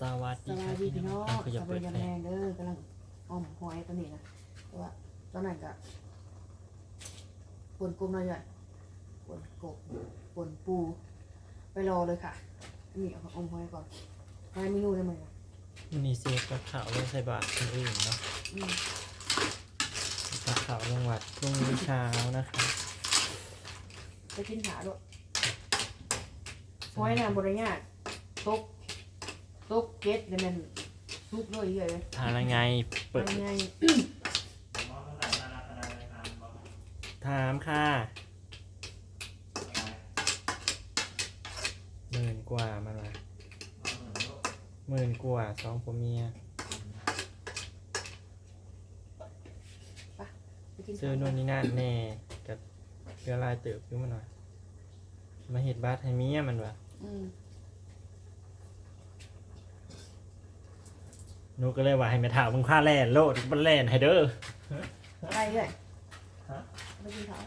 สวัสสดีควัรัสบดีพี่พี่น้น้อองงอะขยับสเปิบาดยแผแรลงเด้อกำลังอ้อมหอยตัวนี้นะแต่ว่าตอนนั้นก็ปนกุ้งหน่อยใหญ่ปนกบปนปู ไปรอเลยค่ะอันนี้เอาอมหอยก่อนหอยเมนูได้ไหมล่ะมันนี่เซฟกับข่าวเรื่องใส่บาตรคนอื่นเนาะอืมกับข่าวเรื่องวัดพรุ่งนี้เช้านะคะไปกินขาด้วยหอยน่ะบริญาตตก ตกเก็ตเลยแมันทุกเลยเยอะเลยทานอะไรไงเปิดทำไงถามค่ะหมื่นกว่ามาละหมื่นกว่าสองผัวเมียไปกินซื้อนู่นนี่นั่นแน่กับเกลือลายเติบขึ้นมาหน่อย มาเห็ดบาทให้เมียมันวะอืม หนูก็เลยว่าให้แม่ถามมึงค่าแล่นโลดบันแล่นให้เด้อ อะไรเลยฮะไปกินขา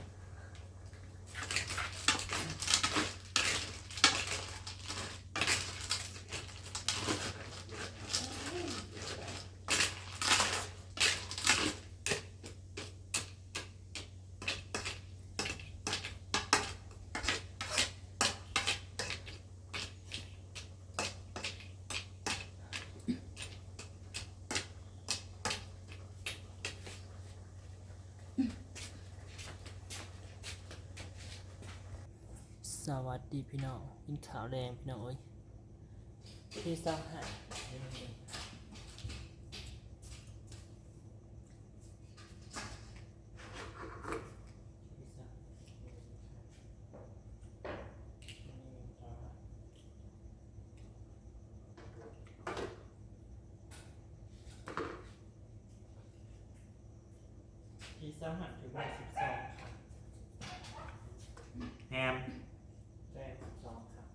ส วัสดีพี่น้องกินข่าวแดงพี่น้องเอ้ยพี่สาวหายพี่สาวหันถึงวันสิบสองค่ะแฮม แรกสิบสองครับ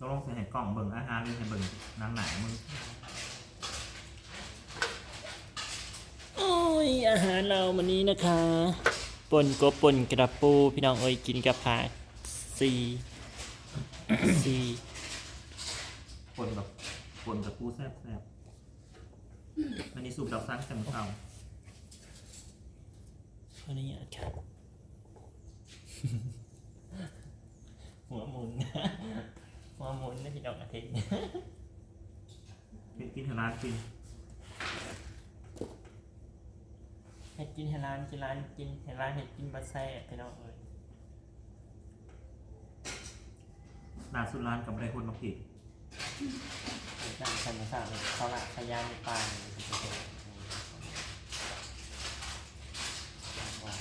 ต้องลง ใส่ให้กล่องเบิ่งอาหารหรือให้เบิ่งน้ำหนามึงโอ้ยอาหารเราวันนี้นะคะป่นกบป่นกระปูพี่น้องเอ้ยกินกับผักซีซีปนกับปนกับปูแซ่บแซ่บอันนี้สูบดอกซันแซมเก่าขออนุญาตครับหัวหมุน หัวหมุนนะพี่น้องอาทิตย์เป็นกินเทร้านกินเห็ดกินเฮดร้านกินร้านกินเห็ดร้านเห็ดกินบะแซ่บพี่น้องเอ้ยหนาสุดร้านกับไรคนมาผิดเห็ดนั่งสันนิษฐานเขาละพยานในป่าเลยพี่น้องเอ้ยว้าว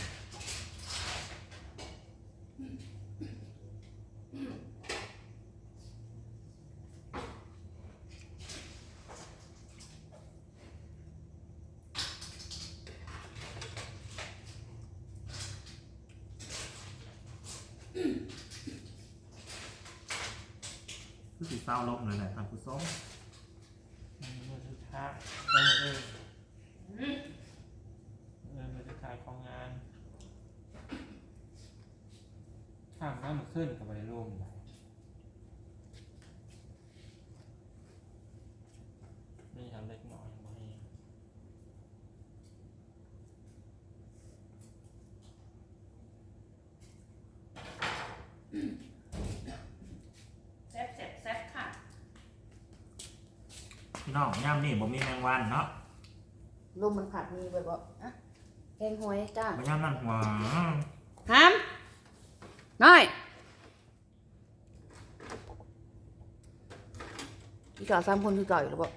คือสีเศร้าล้มเลยแหละทำผู้ส้มมันมือถือท้ายเออเออเออมือถือท้ายของงานข้างนั้นมันขึ้นกับไปร่มเลยนี่ทำเล็กน้อยบ่ให้ แซ่บแซ่บแซ่บค่ะ พี่ น้องย่ำนี่ผมมีแมงวันเนาะลมมันผัดมีแบบว่าอะแกงหอยจ้ามาย่ำนั่นหัวหามน้อยอีกเก่าสามคนคือเก่าอยู่หรือเปล่า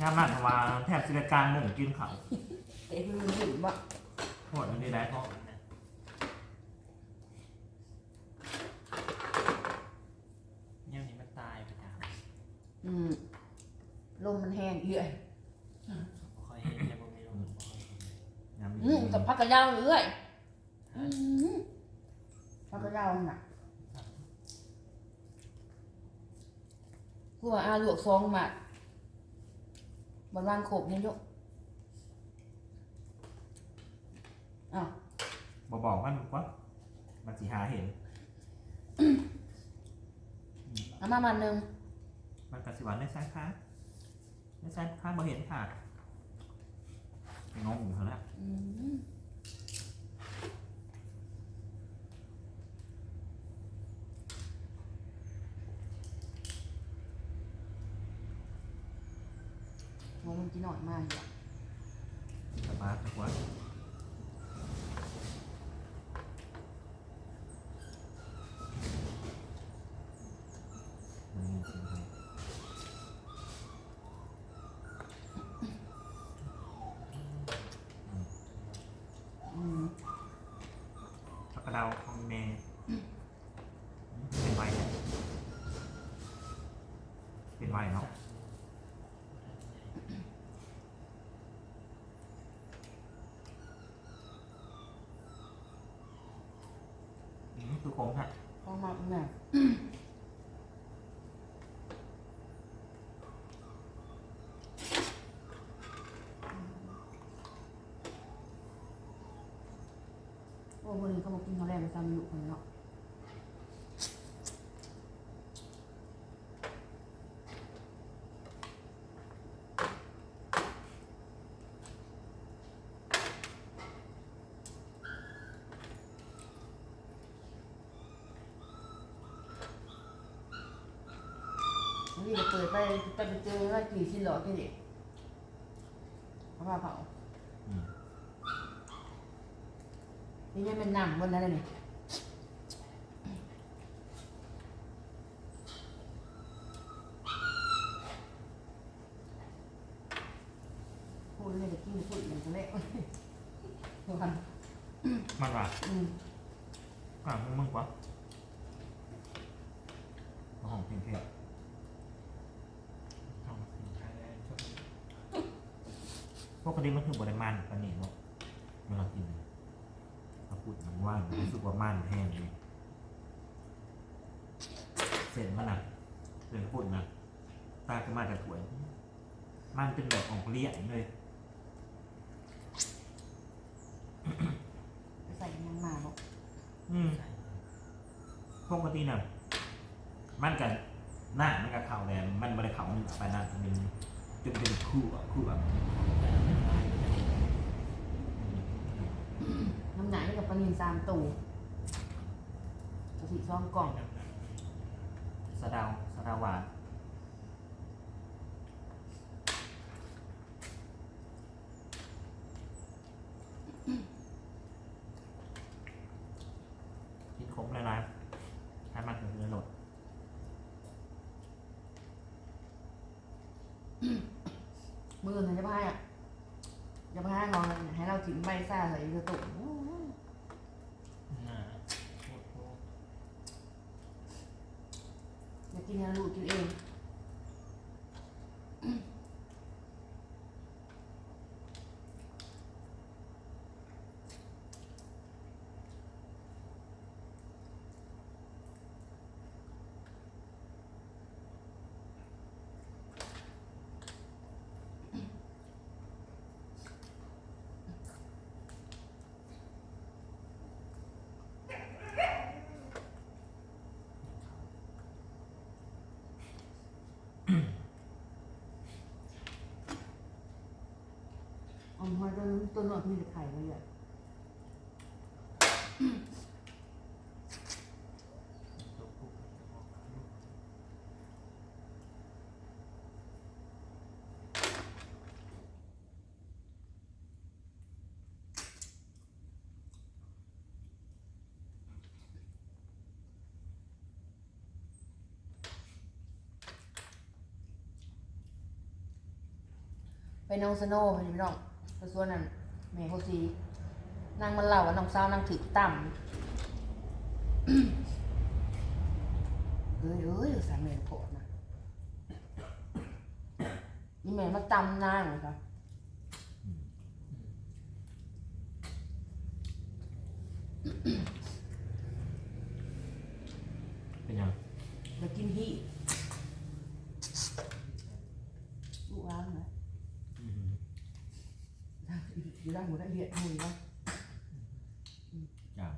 ย่ำนั่นหัวแทบสิรการหมุ่งกินเขาเอ๊ะมันหิวบ่ โหดอันนี้ได้พ่อมันนะเนี่ยนี่มันตายไปแล้วอืมลมมันแห้งเอื่อยคอยเห็นแต่บ่มีลมบ่ค่อยเห็นย่ำอืนี่มกับพักกระยาวเอื่อยอืมเขาก็ยาวน่ะกูว่าอาลวกซองมาบนวางโขบเนี่ยยก อ้าวบอกบอกมันว่ามันสีหาเห็น เอามามันหนึ่งมันกับสิวันในซ้ายค้าในซ้ายค้าบ่เห็นค่ะงงอยู่แล้วอืมโอ้มันกินหน่อยมากอยู่อะสบายทุกวันมันมีสิ่งที่ อืม ผักกระเดาของเมย์เป็นไวเนี่ยเป็นไวเนาะ อืมคือคงฮะพอมาแม่โอ้วันนี้เขาบอกกินข้าวแรงไปซ้ำอยู่คนเนาะ นี่จะเปิดไปไปไปเจอว่ากี่ชิ้นหรอที่เด็กเขาพาเผาอืม นี่ยังเป็นหนังบนนั้นเลยนี่พูดเลยจะกินพูดอย่างตัวเล็กทุกคน มันว่า อืม กลางมึงมึงกว่าเอาของเพลงเพลง ปกติมันคือบริมันปานนี้เนาะเวลากินเราพูดมันว่างรู้สึกว่ามันแห้งเลยเส้นมันหนักเส้นพูดนะตาขึ้นมาจากถ้วย มันเป็นแบบของเลี้ยงเลยไปใส่ยังมาบอกอืมปกติน่ะมันกันหน้ามันกับเขาแหลมมันบริเขามันไปหน้ามันเป็น จะเป็นคู่อะคู่อะน้ำหนักนี่กับปลานินสามตูกระสีซองกล่องสะเดาวสะเดาวหวานกินครบเลยนะให้มันถึงเนื้อหลด มือหนึ่งจะพายอะจะพายนอนให้เราจิ้มใบซ่าใส่กระตุกน่าจะกินให้ลูกกินเอง อ๋อพอ ตัวนวดมีแต่ไข่เลยอะไปน้องสโน่ไปน้องไปส่วนนั้น แม่เขาซีนางมันเล่าว่าน้องสาวนางถือต่ำเอ้ยเอ้ยสามเณรโผล่นะนี่แม่มาตำนางเหรอคะ ยัง แล้วกินที่ลูกล้างนะ อืม อยู่ด้านหัวด้านเดียดมือวะ อย่าง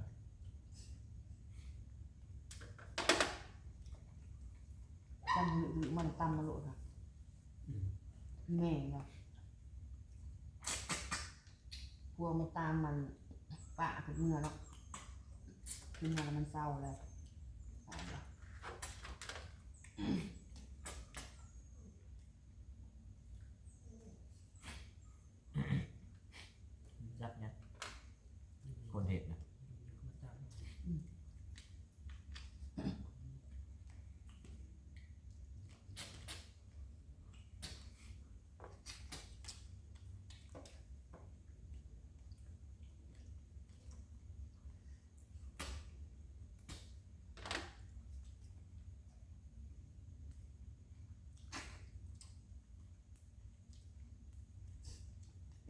จำหรือมันตำมาโหลดค่ะแม่เนาะ กลัวมันตามมันปะกับเมื่อเนาะขึ้นมาแล้วมันเศร้าแล้วตายแล้ว ยับเนี่ยคนเห็ดนะ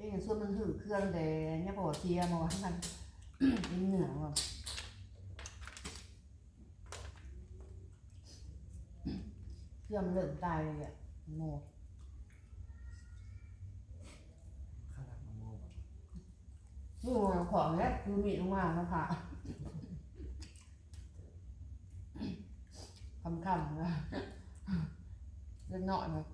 เอ้ยส่วนมันหือเครื่องแต่เนี่ยบอกเทียมาว่ามันเป็นเหนือว่ะเครื่องเริ่มตายเลยอะโง่ข้าวราดมะม่วงนี่มันของเนี้ยคือมีดมาแล้วค่ะคำคำๆนะเล็กน้อยนะ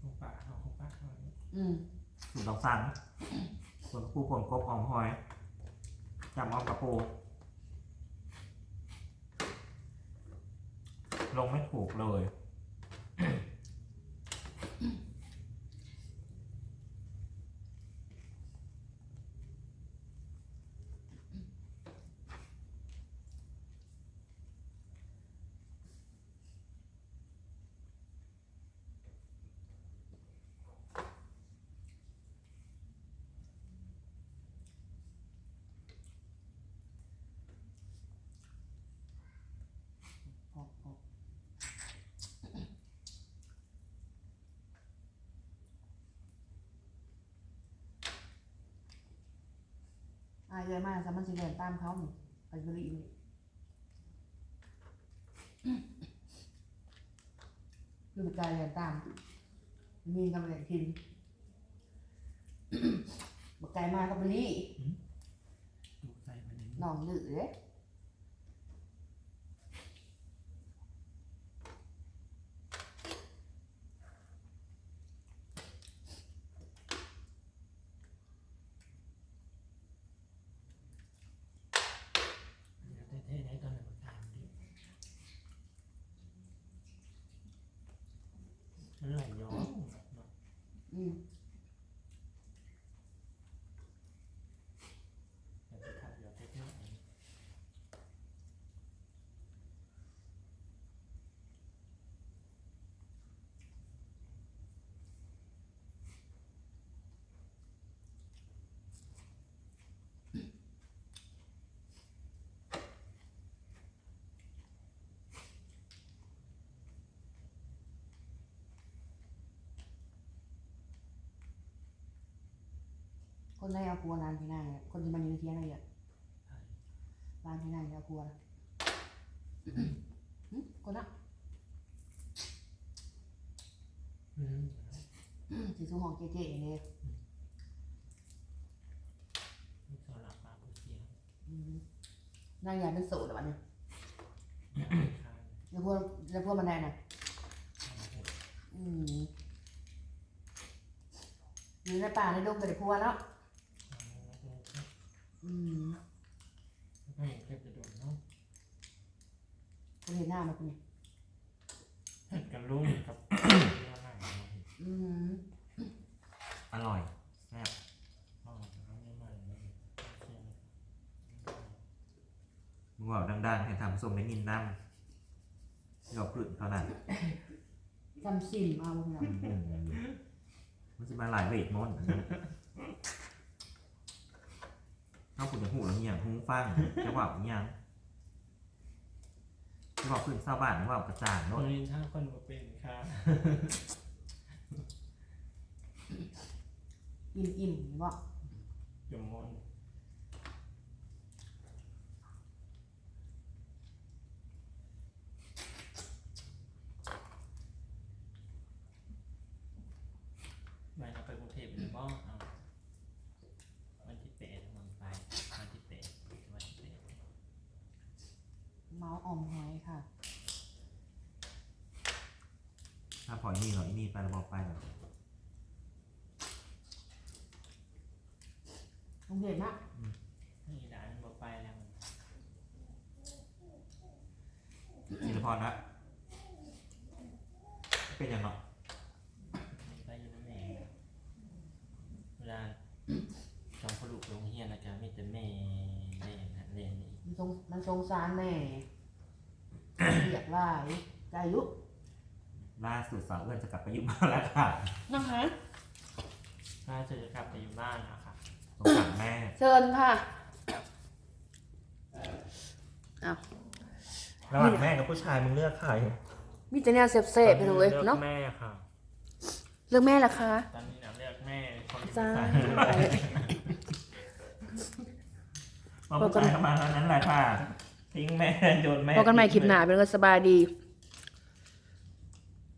ของป่าเอาของป่าเขาเนี่ย อืม สูตรเราสั่งส่วนผู้ผมกบหอมหอยจำออมกระปูลงไม่ถูกเลยายเลยมากสามันสิเดินตามเขาหนิไปกรีนี่คือไปกายเดินตาม มีกำลังทินบกไก่มาก็ไปรีดูใส่ไปในนองดื้อเลย เดี๋ยวเท่ๆได้ตอนไหนมาตามดิมันไหลย้อนเนาะ อืม แต่จะขับเดี๋ยวเท่ๆเอง คนได้เอาครัวนานที่นั่งเนี่ยคนที่มันอยืนเทียงอะไรอะร้านที่นั่งเอาครัวนะหึคนน่ะอืมสีสูงของเก๋ๆเนี่ยมีสลับปลาผู้เสียงอืมนั่งยานเป็นโสดแบบนี้อยากให้คานแล้วพวกแล้วพวกมันได้น่ะ เอาเห็ดอืมอยู่ในป่าในดงกับครัวแล้วเอาแล้วก็ อืมให้เก็บจะโดดเนาะคนเห็นหน้ามันเป็นไงเห็ดกันลุงกับเรื่องอะไรเนาะอืมอร่อยแซ่บพ่อเอาเนี่ยใหม่เลยเสียงมึงบอกดังๆให้ทำส้มได้ยินน้ำเราพื้นเท่านั้นจำสินมาพวกนั้นอืมมันจะมาหลายเวทมนต์อันนี้ เอาคุณจะหูแล้วเงียบอย่างหูฟังจะว่าอย่างยังจะบอกขึ้นชาวบ้านว่ากระจ่างคโน้นตนี้ถ้าคนบ่เป็นค่ะอิ่มอิ่มๆว่าจมมนไม่เราไปกรุงเทพหรือบ่เอาวันที่แปดมันไปวันที่แปดวันที่แปด เมาส์ออมหอยค่ะ ถ้าพออีนี่เหรออีนี่ไปแล้วบอกไปเหรอโรงเรียนนะนี่ด่านบอกไปแล้วมันสิริพรนะเป็นยังเนาะนี่ไปอยู่ในแม่เวลาจองพลุโรงเรียนนะจ๊ะมีแต่แม่เล่นนะเล่นนี่มันสงมันสงสารแม่เรียกว่าใจยุ ล่าสุดสาวเอื้อนจะกลับไปอยู่บ้านแล้วค่ะนะคะน่าจะกลับไปอยู่บ้านนะคะสงสารแม่ เชิญค่ะอ้าวระหว่างแม่กับผู้ชายมึงเลือกใครมีแต่เนี่ยเสพๆไปเลยลือกเนาะแม่ค่ะเรื่องแม่ล่ะคะ ตอนนี้นะเลือกแม่คนที่จ้า ใส่มาผู้ชายเข้ามาเท่านั้นแหละค่ะทิ้งแม่โยนแม่ พบกันใหม่คลิปหน้าเป็นกันสบายดีบ